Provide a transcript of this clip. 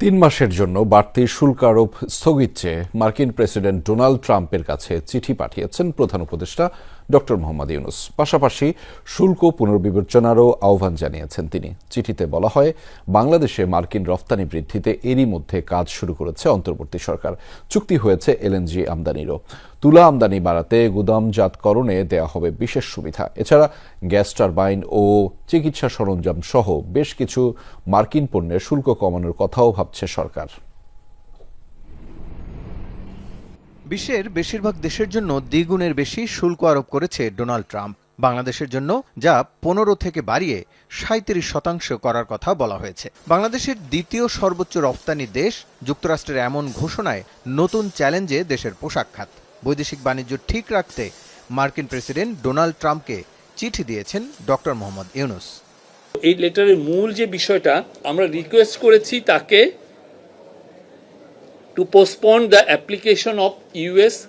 তিন মাসের জন্য বাড়তি শুল্ক আরোপ স্থগিত চেয়ে মার্কিন প্রেসিডেন্ট ডোনাল্ড ট্রাম্পের কাছে চিঠি পাঠিয়েছেন প্রধান উপদেষ্টা ডক্টর মোহাম্মদ ইউনুস। পাশাপাশি শুল্ক পুনর্বিবেচনারও আহ্বান জানিয়েছেন তিনি। চিঠিতে বলা হয়, বাংলাদেশে মার্কিন রফতানি বৃদ্ধিতে এরই মধ্যে কাজ শুরু করেছে অন্তর্বর্তী সরকার। চুক্তি হয়েছে এলএনজি আমদানিরও। তুলা আমদানি বাড়াতে গুদামজাতকরণে দেয়া হবে বিশেষ সুবিধা। এছাড়া গ্যাস টারবাইন ও চিকিৎসা সরঞ্জাম সহ বেশ কিছু মার্কিন পণ্যের শুল্ক কমানোর কথাও ভাবছে সরকার। বিশ্বের বেশিরভাগ দেশের জন্য দ্বিগুণের বেশি শুল্ক আরোপ করেছে ডোনাল্ড ট্রাম্প। বাংলাদেশের জন্য যা পনেরো থেকে বাড়িয়ে সাঁত্রিশ শতাংশ করার কথা বলা হয়েছে। বাংলাদেশের দ্বিতীয় সর্বোচ্চ রপ্তানি দেশ যুক্তরাষ্ট্রের এমন ঘোষণায় নতুন চ্যালেঞ্জে দেশের পোশাক খাত। বৈদেশিক বাণিজ্য ঠিক রাখতে মার্কিন প্রেসিডেন্ট ডোনাল্ড ট্রাম্পকে চিঠি দিয়েছেন ডক্টর মোহাম্মদ ইউনুস। এই লেটারের মূল যে বিষয়টা আমরা রিকোয়েস্ট করেছি তাকে to postpone the application of US